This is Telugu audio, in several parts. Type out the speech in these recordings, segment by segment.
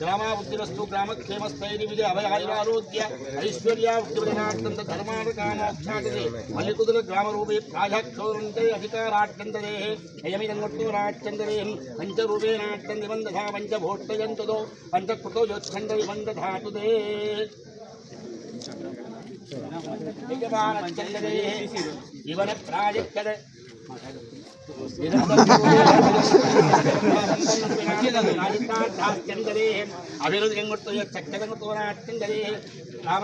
గ్రామావృత్తిరస్తు గ్రామక్షేమస్థైర్య విజయ అభయాయురారోగ్య ఐశ్వర్యావృత్తివదనార్థంత ధర్మానుకామాఖ్యాతదే మల్లికుదుల గ్రామరూపే ప్రాజాక్షోరంతే అధికారాట్టంతదే అయమిదంగొట్టు రాట్టంతదే పంచరూపేణాట్టంది వందధా పంచభోట్టయంతదో పంచకృతో యోచ్ఛంద వందధాతుదే ఇవన ప్రాజక్తద అభివృద్ధి రామ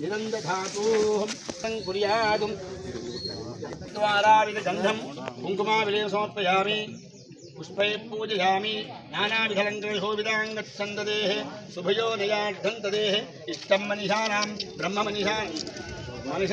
निनन्दधातुः सङ्कुर्यादुं द्वाराविधगन्धं कुङ्कुमाविलेव समर्पयामि पुष्पै पूजयामि। नानाविधलङ्कृशोभिदाङ्गच्छन्ददेः शुभयो ब्रह्म मनीषा इष्टं मनिष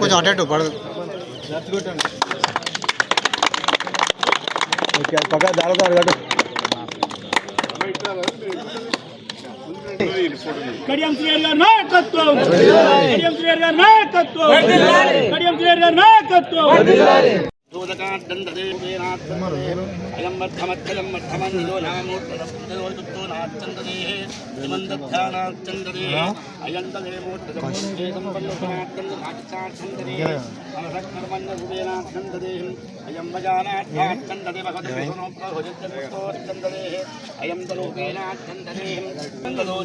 కొంచెం అటు ఇటు పడదు. ఓకే పక్క దాడతారు కట్టు కడియం శ్రీహరి గారి నాయకత్వం. కడియం శ్రీహరి గారి నాయకత్వం. కడియం శ్రీహరి గారి నాయకత్వం. అయం మధ్యమధ్యలం మధ్యమన్నిలో అయం వజానార్థాచ్చందదే భగవద్గీతోప్రభుజత్తోచ్చందదే అయం తరూపేణాచ్చందదే మంగళో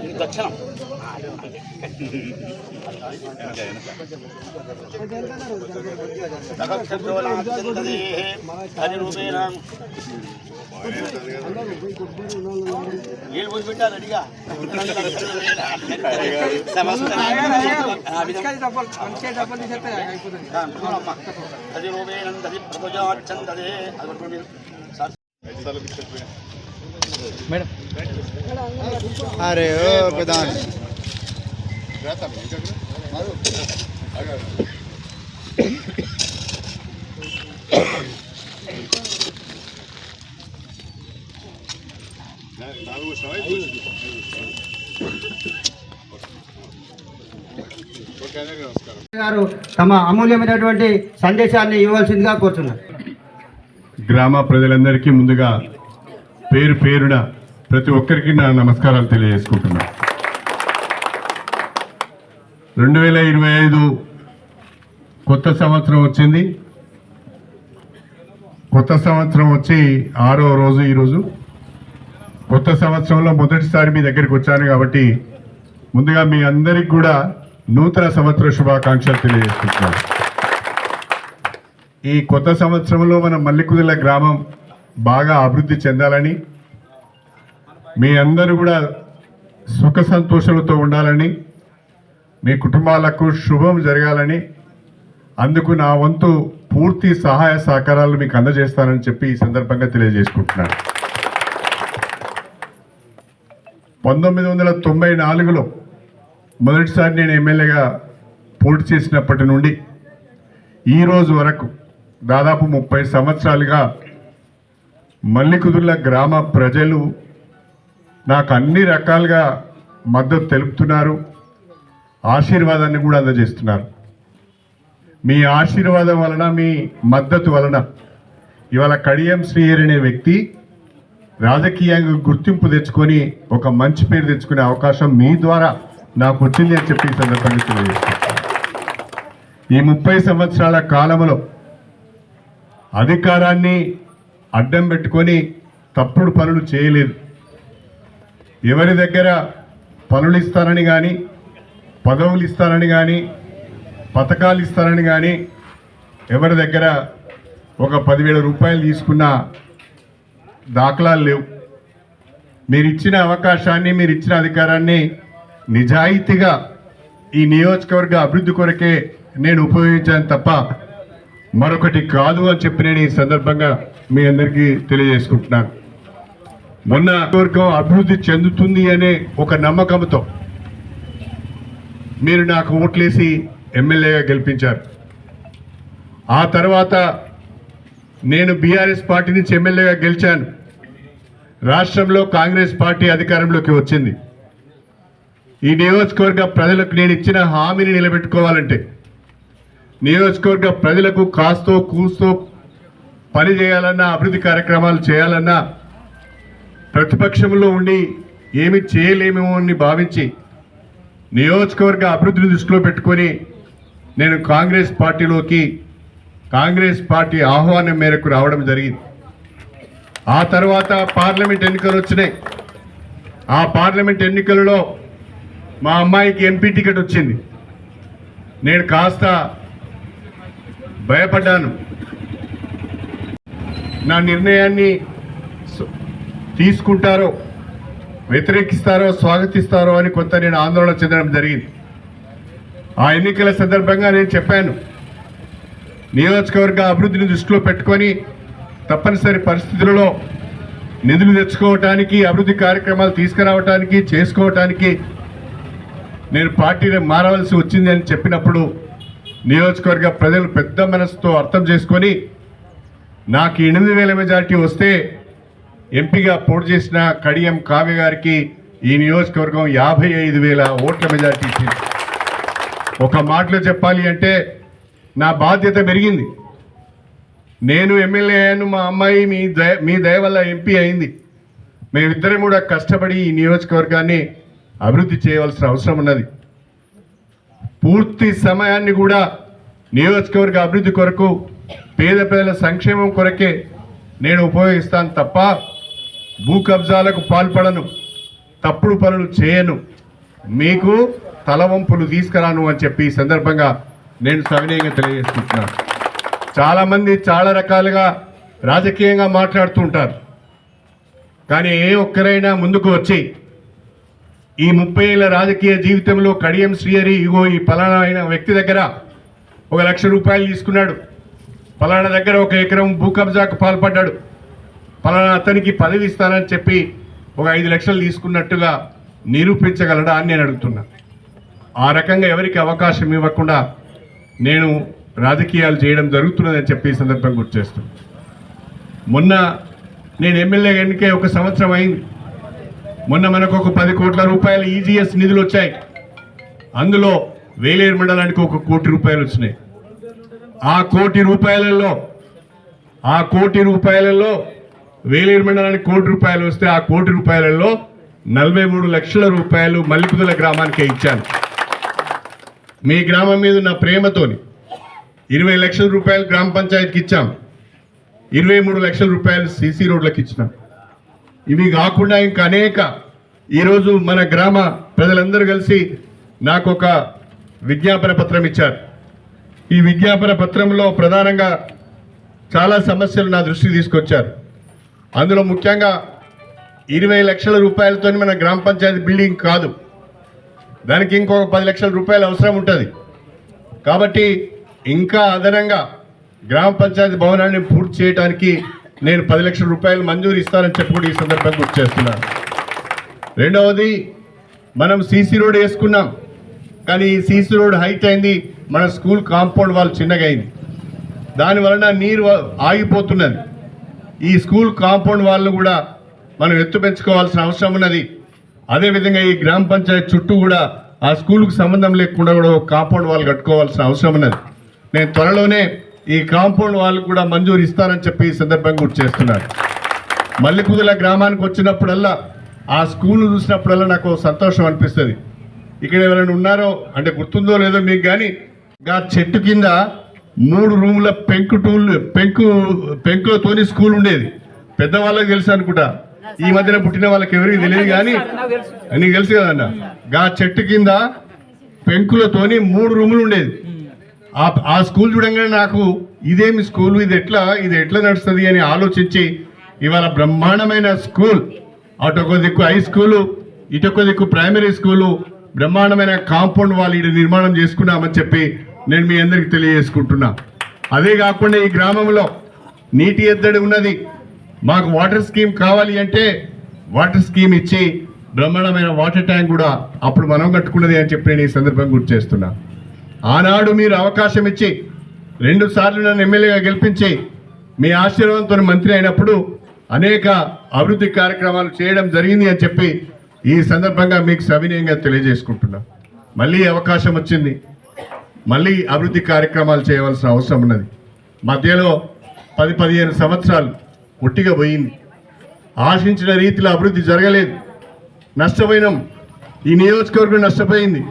ఇది దక్షిణం. హరిరూపేణ ఏళ్ళు పోసి పెట్టారు అడిగా అది ప్రభుజాచందదే అది మేడం. అరే ఓ గారు తమ అమూల్యమైనటువంటి సందేశాన్ని ఇవ్వాల్సిందిగా కోరుతున్నారు గ్రామ ప్రజలందరికీ ముందుగా పేరు పేరున ప్రతి ఒక్కరికి నా నమస్కారాలు తెలియజేసుకుంటున్నా. రెండు వేల ఇరవై ఐదు కొత్త సంవత్సరం వచ్చింది. కొత్త సంవత్సరం వచ్చి ఆరో రోజు ఈరోజు కొత్త సంవత్సరంలో మొదటిసారి మీ దగ్గరికి వచ్చాను కాబట్టి ముందుగా మీ అందరికి కూడా నూతన సంవత్సర శుభాకాంక్షలు తెలియజేస్తున్నాను. ఈ కొత్త సంవత్సరంలో మన మల్లికుదుల గ్రామం బాగా అభివృద్ధి చెందాలని మీ అందరూ కూడా సుఖ సంతోషాలతో ఉండాలని మీ కుటుంబాలకు శుభం జరగాలని అందుకు నా వంతు పూర్తి సహాయ సహకారాలు మీకు అందజేస్తానని చెప్పి ఈ సందర్భంగా తెలియజేసుకుంటున్నాను. పంతొమ్మిది వందల తొంభై నాలుగులో మొదటిసారి నేను ఎమ్మెల్యేగా పోటీ చేసినప్పటి నుండి ఈ రోజు వరకు దాదాపు ముప్పై సంవత్సరాలుగా మల్లికుదుర్ల గ్రామ ప్రజలు నాకు అన్ని రకాలుగా మద్దతు తెలుపుతున్నారు. ఆశీర్వాదాన్ని కూడా అందజేస్తున్నారు. మీ ఆశీర్వాదం వలన మీ మద్దతు వలన ఇవాళ కడియం శ్రీహరి అనే వ్యక్తి రాజకీయంగా గుర్తింపు తెచ్చుకొని ఒక మంచి పేరు తెచ్చుకునే అవకాశం మీ ద్వారా నాకు వచ్చింది అని చెప్పి సందర్భంగా తెలియజేస్తాను ఈ ముప్పై సంవత్సరాల కాలంలో అధికారాన్ని అడ్డం పెట్టుకొని తప్పుడు పనులు చేయలేదు. ఎవరి దగ్గర పనులు ఇస్తారని కానీ పదవులు ఇస్తారని కానీ పథకాలు ఇస్తారని కానీ ఎవరి దగ్గర ఒక పదివేల రూపాయలు తీసుకున్న దాఖలాలు లేవు. మీరు ఇచ్చిన అవకాశాన్ని మీరు ఇచ్చిన అధికారాన్ని నిజాయితీగా ఈ నియోజకవర్గ అభివృద్ధి కొరకే నేను ఉపయోగించాను తప్ప మరొకటి కాదు అని చెప్పి నేను ఈ సందర్భంగా మీ అందరికీ తెలియజేసుకుంటున్నాను మొన్న వర్గం అభివృద్ధి చెందుతుంది అనే ఒక నమ్మకంతో మీరు నాకు ఓట్లేసి ఎమ్మెల్యేగా గెలిపించారు. ఆ తర్వాత నేను బీఆర్ఎస్ పార్టీ నుంచి ఎమ్మెల్యేగా గెలిచాను. రాష్ట్రంలో కాంగ్రెస్ పార్టీ అధికారంలోకి వచ్చింది. ఈ నియోజకవర్గ ప్రజలకు నేను ఇచ్చిన హామీని నిలబెట్టుకోవాలంటే నియోజకవర్గ ప్రజలకు కాస్తో కూస్తో పని చేయాలన్నా అభివృద్ధి కార్యక్రమాలు చేయాలన్నా ప్రతిపక్షంలో ఉండి ఏమి చేయలేమేమో అని భావించి నియోజకవర్గ అభివృద్ధిని దృష్టిలో పెట్టుకొని నేను కాంగ్రెస్ పార్టీలోకి కాంగ్రెస్ పార్టీ ఆహ్వానం మేరకు రావడం జరిగింది. ఆ తర్వాత పార్లమెంట్ ఎన్నికలు వచ్చినాయి. ఆ పార్లమెంట్ ఎన్నికలలో మా అమ్మాయికి ఎంపీ టికెట్ వచ్చింది. నేను కాస్త భయపడ్డాను. నా నిర్ణయాన్ని తీసుకుంటారో వ్యతిరేకిస్తారో స్వాగతిస్తారో అని కొంత నేను ఆందోళన చెందడం జరిగింది. ఆ ఎన్నికల సందర్భంగా నేను చెప్పాను. నియోజకవర్గ అభివృద్ధిని దృష్టిలో పెట్టుకొని తప్పనిసరి పరిస్థితులలో నిధులు తెచ్చుకోవటానికి అభివృద్ధి కార్యక్రమాలు తీసుకురావటానికి చేసుకోవటానికి నేను పార్టీని మారవలసి వచ్చింది అని చెప్పినప్పుడు నియోజకవర్గ ప్రజలు పెద్ద మనసుతో అర్థం చేసుకొని నాకు ఎనిమిది వేల మెజార్టీ వస్తే ఎంపీగా పోటీ చేసిన కడియం కావ్య గారికి ఈ నియోజకవర్గం యాభై ఐదు వేల ఓట్ల మెజార్టీ ఇచ్చింది. ఒక మాటలో చెప్పాలి అంటే నా బాధ్యత పెరిగింది. నేను ఎమ్మెల్యే అయ్యాను మా అమ్మాయి మీ దయ మీ దయ వల్ల ఎంపీ అయింది. మేమిద్దరం కూడా కష్టపడి ఈ నియోజకవర్గాన్ని అభివృద్ధి చేయవలసిన అవసరం ఉన్నది. పూర్తి సమయాన్ని కూడా నియోజకవర్గ అభివృద్ధి కొరకు పేద ప్రజల సంక్షేమం కొరకే నేను ఉపయోగిస్తాను తప్ప భూ కబ్జాలకు పాల్పడను తప్పుడు పనులు చేయను. మీకు తలవంపులు తీసుకురాను అని చెప్పి ఈ సందర్భంగా నేను సవినయంగా తెలియజేసుకుంటున్నాను. చాలామంది చాలా రకాలుగా రాజకీయంగా మాట్లాడుతూ ఉంటారు. కానీ ఏ ఒక్కరైనా ముందుకు వచ్చి ఈ ముప్పై ఏళ్ళ రాజకీయ జీవితంలో కడియం శ్రీహరి ఇగో ఈ ఫలానా అయిన వ్యక్తి దగ్గర ఒక లక్ష రూపాయలు తీసుకున్నాడు. పలానా దగ్గర ఒక ఎకరం భూ కబ్జాకు పాల్పడ్డాడు. పలానా అతనికి పదవి ఇస్తానని చెప్పి ఒక ఐదు లక్షలు తీసుకున్నట్టుగా నిరూపించగలడా అని నేను అడుగుతున్నా. ఆ రకంగా ఎవరికి అవకాశం ఇవ్వకుండా నేను రాజకీయాలు చేయడం జరుగుతున్నదని చెప్పి ఈ సందర్భంగా గుర్తు చేస్తున్నాను మొన్న నేను ఎమ్మెల్యే ఎన్నికే ఒక సంవత్సరం అయింది. మొన్న మనకు ఒక పది కోట్ల రూపాయల ఈజీఎస్ నిధులు వచ్చాయి. అందులో వేలేరు మండలానికి ఒక కోటి రూపాయలు వచ్చినాయి. ఆ కోటి రూపాయలలో ఆ కోటి రూపాయలలో వేలేరు మండలానికి కోటి రూపాయలు వస్తే ఆ కోటి రూపాయలలో నలభై మూడు లక్షల రూపాయలు మల్లిపుదల గ్రామానికే ఇచ్చాను. మీ గ్రామం మీద ఉన్న ప్రేమతోని ఇరవై లక్షల రూపాయలు గ్రామ పంచాయతీకి ఇచ్చాం. ఇరవై మూడు లక్షల రూపాయలు సీసీ రోడ్లకు ఇచ్చినాం. ఇవి కాకుండా ఇంకా అనేక ఈరోజు మన గ్రామ ప్రజలందరూ కలిసి నాకు ఒక విజ్ఞాపన పత్రం ఇచ్చారు. ఈ విజ్ఞాపన పత్రంలో ప్రధానంగా చాలా సమస్యలు నా దృష్టికి తీసుకొచ్చారు. అందులో ముఖ్యంగా ఇరవై లక్షల రూపాయలతో మన గ్రామ పంచాయతీ బిల్డింగ్ కాదు. దానికి ఇంకొక పది లక్షల రూపాయలు అవసరం ఉంటుంది. కాబట్టి ఇంకా అదనంగా గ్రామ పంచాయతీ భవనాన్ని పూర్తి చేయడానికి నేను పది లక్షల రూపాయలు మంజూరు ఇస్తానని చెప్పి కూడా ఈ సందర్భంగా గుర్తు చేస్తున్నాను. రెండవది మనం సీసీ రోడ్ వేసుకున్నాం. కానీ ఈ సీసీ రోడ్ హైట్ అయింది మన స్కూల్ కాంపౌండ్ వాళ్ళు చిన్నగా అయింది. దాని వలన నీరు ఆగిపోతున్నది. ఈ స్కూల్ కాంపౌండ్ వాళ్ళు కూడా మనం ఎత్తు పెంచుకోవాల్సిన అవసరం ఉన్నది. అదేవిధంగా ఈ గ్రామ పంచాయత్ చుట్టూ కూడా ఆ స్కూల్కు సంబంధం లేకుండా కూడా ఒక కాంపౌండ్ వాళ్ళు కట్టుకోవాల్సిన అవసరం ఉన్నది. నేను త్వరలోనే ఈ కాంపౌండ్ వాళ్ళకు కూడా మంజూరు ఇస్తారని చెప్పి ఈ సందర్భంగా గుర్తు చేస్తున్నాను. మల్లికుదుల గ్రామానికి వచ్చినప్పుడల్లా ఆ స్కూల్ చూసినప్పుడల్లా నాకు సంతోషం అనిపిస్తుంది. ఇక్కడ ఎవరైనా ఉన్నారో అంటే గుర్తుందో లేదో మీకు కానీ ఆ చెట్టు కింద మూడు రూముల పెంకు టూల్ పెంకు పెంకులతోని స్కూల్ ఉండేది. పెద్దవాళ్ళకి తెలుసు అనుకుంటా. ఈ మధ్యన పుట్టిన వాళ్ళకి ఎవరికి తెలియదు కానీ నీకు తెలుసు. కదన్న? గా చెట్టు కింద పెంకులతోని మూడు రూములు ఉండేది. ఆ స్కూల్ చూడంగానే నాకు ఇదేమి స్కూల్ ఇది ఎట్లా ఇది ఎట్లా నడుస్తుంది అని ఆలోచించి ఇవాళ బ్రహ్మాండమైన స్కూల్. అటొక దిక్కు హై స్కూలు ఇటొక దిక్కు ప్రైమరీ స్కూలు బ్రహ్మాండమైన కాంపౌండ్ వాళ్ళు ఇక్కడ నిర్మాణం చేసుకున్నామని చెప్పి నేను మీ అందరికి తెలియజేసుకుంటున్నా. అదే కాకుండా ఈ గ్రామంలో నీటి ఎద్దడి ఉన్నది. మాకు వాటర్ స్కీమ్ కావాలి అంటే వాటర్ స్కీమ్ ఇచ్చి బ్రహ్మాండమైన వాటర్ ట్యాంక్ కూడా అప్పుడు మనం కట్టుకున్నది అని చెప్పి నేను ఈ సందర్భంగా గుర్తు చేస్తున్నా. ఆనాడు మీరు అవకాశం ఇచ్చి రెండు సార్లు నన్ను ఎమ్మెల్యేగా గెలిపించి మీ ఆశీర్వాదంతో మంత్రి అయినప్పుడు అనేక అభివృద్ధి కార్యక్రమాలు చేయడం జరిగింది అని చెప్పి ఈ సందర్భంగా మీకు సవినయంగా తెలియజేసుకుంటున్నా. మళ్ళీ అవకాశం వచ్చింది. మళ్ళీ అభివృద్ధి కార్యక్రమాలు చేయవలసిన అవసరం ఉన్నది. మధ్యలో పది పదిహేను సంవత్సరాలు ఒట్టిగా పోయింది. ఆశించిన రీతిలో అభివృద్ధి జరగలేదు. నష్టపోయినాం. ఈ నియోజకవర్గం నష్టపోయింది.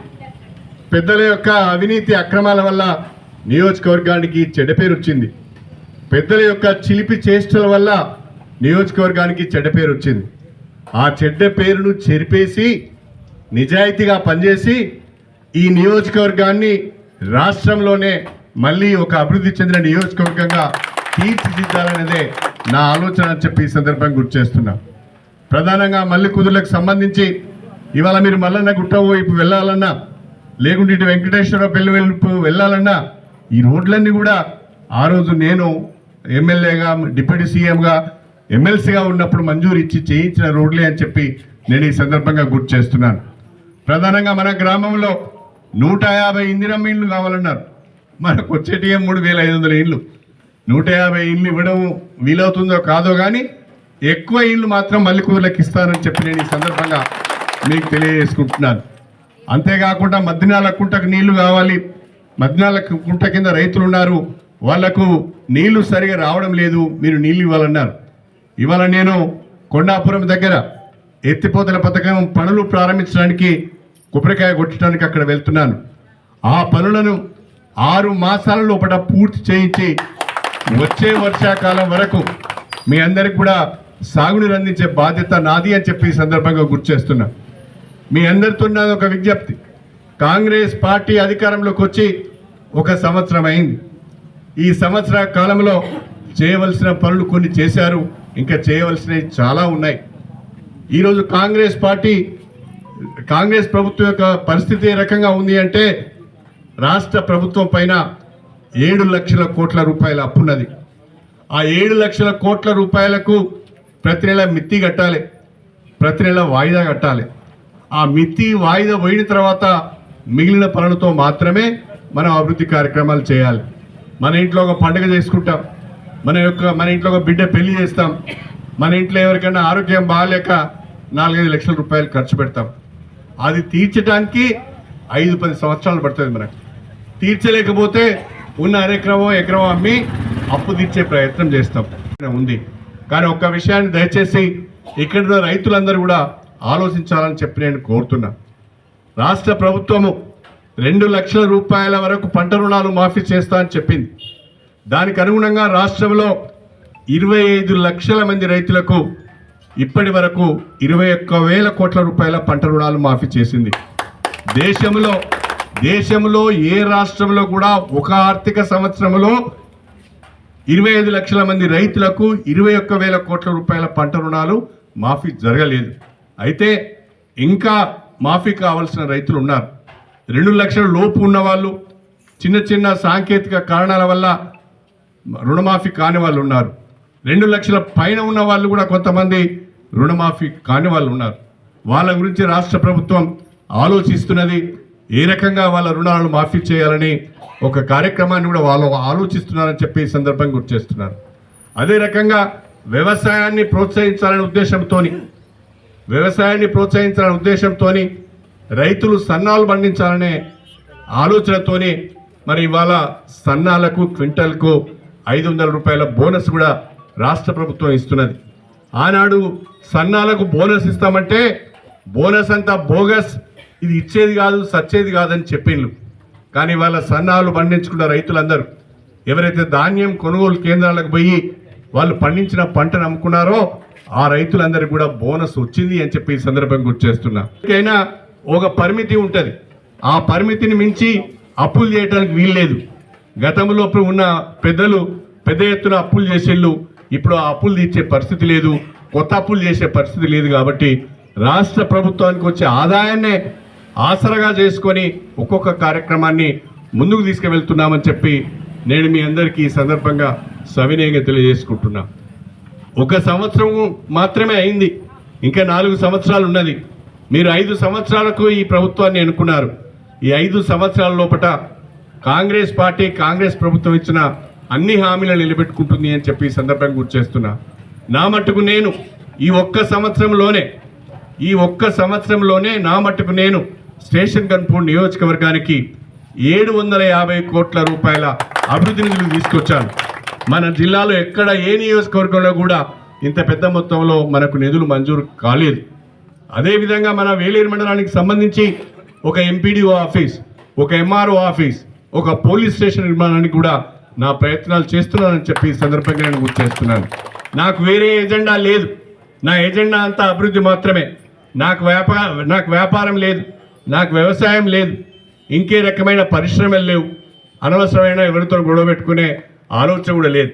పెద్దల యొక్క అవినీతి అక్రమాల వల్ల నియోజకవర్గానికి చెడ్డ పేరు వచ్చింది. పెద్దల యొక్క చిలిపి చేష్టల వల్ల నియోజకవర్గానికి చెడ్డ పేరు వచ్చింది. ఆ చెడ్డ పేరును చెరిపేసి నిజాయితీగా పనిచేసి ఈ నియోజకవర్గాన్ని రాష్ట్రంలోనే మళ్ళీ ఒక అభివృద్ధి చెందిన నియోజకవర్గంగా తీర్చిదిద్దాలనేదే నా ఆలోచన అని చెప్పి ఈ సందర్భంగా గుర్తు చేస్తున్నా. ప్రధానంగా మల్లి కుదురులకు సంబంధించి ఇవాళ మీరు మల్లన్న గుట్ట వైపు వెళ్ళాలన్నా లేకుంటే ఇటు వెంకటేశ్వర పెళ్ళి వైపు వెళ్ళాలన్నా ఈ రోడ్లన్నీ కూడా ఆ రోజు నేను ఎమ్మెల్యేగా డిప్యూటీ సీఎంగా ఎమ్మెల్సీగా ఉన్నప్పుడు మంజూరు ఇచ్చి చేయించిన రోడ్లే అని చెప్పి నేను ఈ సందర్భంగా గుర్తు చేస్తున్నాను. ప్రధానంగా మన గ్రామంలో నూట యాభై ఇందిరమ్మ ఇండ్లు కావాలన్నారు. మనకు వచ్చేటి మూడు వేల ఐదు వందల ఇండ్లు. నూట యాభై ఇండ్లు ఇవ్వడం వీలవుతుందో కాదో కానీ ఎక్కువ ఇండ్లు మాత్రం మల్లికూరులకు ఇస్తానని చెప్పి నేను ఈ సందర్భంగా మీకు తెలియజేసుకుంటున్నాను. అంతేకాకుండా మద్దినాల కుంటకు నీళ్ళు కావాలి. మద్దినాల కుంట కింద రైతులు ఉన్నారు. వాళ్ళకు నీళ్ళు సరిగా రావడం లేదు. మీరు నీళ్ళు ఇవ్వాలన్నారు. ఇవాళ నేను కొండాపురం దగ్గర ఎత్తిపోతల పథకం పనులు ప్రారంభించడానికి కొబ్బరికాయ కొట్టడానికి అక్కడ వెళ్తున్నాను. ఆ పనులను ఆరు మాసాల లోపల పూర్తి చేయించి వచ్చే వర్షాకాలం వరకు మీ అందరికి కూడా సాగునీరు అందించే బాధ్యత నాది అని చెప్పి ఈ సందర్భంగా గుర్తు చేస్తున్నా. మీ అందరితో నాది ఒక విజ్ఞప్తి. కాంగ్రెస్ పార్టీ అధికారంలోకి వచ్చి ఒక సంవత్సరం అయింది. ఈ సంవత్సర కాలంలో చేయవలసిన పనులు కొన్ని చేశారు. ఇంకా చేయవలసినవి చాలా ఉన్నాయి. ఈరోజు కాంగ్రెస్ పార్టీ కాంగ్రెస్ ప్రభుత్వం యొక్క పరిస్థితి ఏ రకంగా ఉంది అంటే రాష్ట్ర ప్రభుత్వం పైన ఏడు లక్షల కోట్ల రూపాయల అప్పున్నది. ఆ ఏడు లక్షల కోట్ల రూపాయలకు ప్రతి నెల మిత్తి కట్టాలి. ప్రతి నెల వాయిదా కట్టాలి. ఆ మిత్తి వాయిదా పోయిన తర్వాత మిగిలిన పనులతో మాత్రమే మనం అభివృద్ధి కార్యక్రమాలు చేయాలి. మన ఇంట్లో ఒక పండుగ చేసుకుంటాం. మన యొక్క మన ఇంట్లో ఒక బిడ్డ పెళ్ళి చేస్తాం. మన ఇంట్లో ఎవరికైనా ఆరోగ్యం బాగాలేక నాలుగైదు లక్షల రూపాయలు ఖర్చు పెడతాం. అది తీర్చడానికి ఐదు పది సంవత్సరాలు పడుతుంది మనకు. తీర్చలేకపోతే ఉన్న అరెక్రమం ఎకరం అమ్మి అప్పు తీర్చే ప్రయత్నం చేస్తాం. ఉంది. కానీ ఒక్క విషయాన్ని దయచేసి ఇక్కడ రైతులందరూ కూడా ఆలోచించాలని చెప్పి నేను కోరుతున్నా. రాష్ట్ర ప్రభుత్వము రెండు లక్షల రూపాయల వరకు పంట రుణాలు మాఫీ చేస్తా అని చెప్పింది. దానికి అనుగుణంగా రాష్ట్రంలో ఇరవై ఐదు లక్షల మంది రైతులకు ఇప్పటి వరకు ఇరవై ఒక్క వేల కోట్ల రూపాయల పంట రుణాలు మాఫీ చేసింది. దేశంలో దేశంలో ఏ రాష్ట్రంలో కూడా ఒక ఆర్థిక సంవత్సరంలో ఇరవై ఐదు లక్షల మంది రైతులకు ఇరవై ఒక్క వేల కోట్ల రూపాయల పంట రుణాలు మాఫీ జరగలేదు. అయితే ఇంకా మాఫీ కావాల్సిన రైతులు ఉన్నారు. రెండు లక్షల లోపు ఉన్నవాళ్ళు చిన్న చిన్న సాంకేతిక కారణాల వల్ల రుణమాఫీ కాని వాళ్ళు ఉన్నారు. రెండు లక్షల పైన ఉన్న వాళ్ళు కూడా కొంతమంది రుణమాఫీ కాని వాళ్ళు ఉన్నారు. వాళ్ళ గురించి రాష్ట్ర ప్రభుత్వం ఆలోచిస్తున్నది. ఏ రకంగా వాళ్ళ రుణాలను మాఫీ చేయాలని ఒక కార్యక్రమాన్ని కూడా వాళ్ళు ఆలోచిస్తున్నారని చెప్పి ఈ సందర్భంగా గుర్తు చేస్తున్నారు అదే రకంగా వ్యవసాయాన్ని ప్రోత్సహించాలనే ఉద్దేశంతోని వ్యవసాయాన్ని ప్రోత్సహించాలనే ఉద్దేశంతోని రైతులు సన్నాలు పండించాలనే ఆలోచనతోని మరి ఇవాళ సన్నాలకు క్వింటల్కు ఐదు వందల రూపాయల బోనస్ కూడా రాష్ట్ర ప్రభుత్వం ఇస్తున్నది. ఆనాడు సన్నాలకు బోనస్ ఇస్తామంటే బోనస్ అంతా బోగస్. ఇది ఇచ్చేది కాదు సచ్చేది కాదని చెప్పిండ్రు కానీ వాళ్ళ సన్నాలు పండించుకున్న రైతులందరూ ఎవరైతే ధాన్యం కొనుగోలు కేంద్రాలకు పోయి వాళ్ళు పండించిన పంటను అమ్ముకున్నారో ఆ రైతులందరికీ కూడా బోనస్ వచ్చింది అని చెప్పి ఈ సందర్భంగా గుర్తు చేస్తున్నా. అయినా ఒక పరిమితి ఉంటుంది. ఆ పరిమితిని మించి అప్పులు చేయడానికి వీల్లేదు. గతంలో ఉన్న పెద్దలు పెద్ద ఎత్తున అప్పులు చేసేళ్ళు. ఇప్పుడు ఆ అప్పులు తీర్చే పరిస్థితి లేదు కొత్త అప్పులు చేసే పరిస్థితి లేదు కాబట్టి రాష్ట్ర ప్రభుత్వానికి వచ్చే ఆదాయాన్నే ఆసరగా చేసుకొని ఒక్కొక్క కార్యక్రమాన్ని ముందుకు తీసుకువెళ్తున్నామని చెప్పి నేను మీ అందరికీ ఈ సందర్భంగా సవినయంగా తెలియజేసుకుంటున్నా. ఒక సంవత్సరం మాత్రమే అయింది ఇంకా నాలుగు సంవత్సరాలు ఉన్నది. మీరు ఐదు సంవత్సరాలకు ఈ ప్రభుత్వాన్ని ఎన్నుకున్నారు. ఈ ఐదు సంవత్సరాల లోపట కాంగ్రెస్ పార్టీ కాంగ్రెస్ ప్రభుత్వం ఇచ్చిన అన్ని హామీలను నిలబెట్టుకుంటుంది అని చెప్పి ఈ సందర్భంగా గుర్తు చేస్తున్నా. నా మట్టుకు నేను ఈ ఒక్క సంవత్సరంలోనే ఈ ఒక్క సంవత్సరంలోనే నా మట్టుకు నేను స్టేషన్ కన్పూర్ నియోజకవర్గానికి ఏడు వందల యాభై కోట్ల రూపాయల అభివృద్ధి నిధులు తీసుకొచ్చాను. మన జిల్లాలో ఎక్కడ ఏ నియోజకవర్గంలో కూడా ఇంత పెద్ద మొత్తంలో మనకు నిధులు మంజూరు కాలేదు. అదేవిధంగా మన వేలేరు మండలానికి సంబంధించి ఒక ఎంపీడీఓ ఆఫీస్ ఒక ఎంఆర్ఓ ఆఫీస్ ఒక పోలీస్ స్టేషన్ నిర్మాణానికి కూడా నా ప్రయత్నాలు చేస్తున్నానని చెప్పి ఈ సందర్భంగా నేను గుర్తు చేస్తున్నాను. నాకు వేరే ఎజెండా లేదు. నా ఎజెండా అంతా అభివృద్ధి మాత్రమే. నాకు వ్యాపార నాకు వ్యాపారం లేదు. నాకు వ్యవసాయం లేదు. ఇంకే రకమైన పరిశ్రమలు లేవు. అనవసరమైన ఎవరితో గొడవ పెట్టుకునే ఆలోచన కూడా లేదు.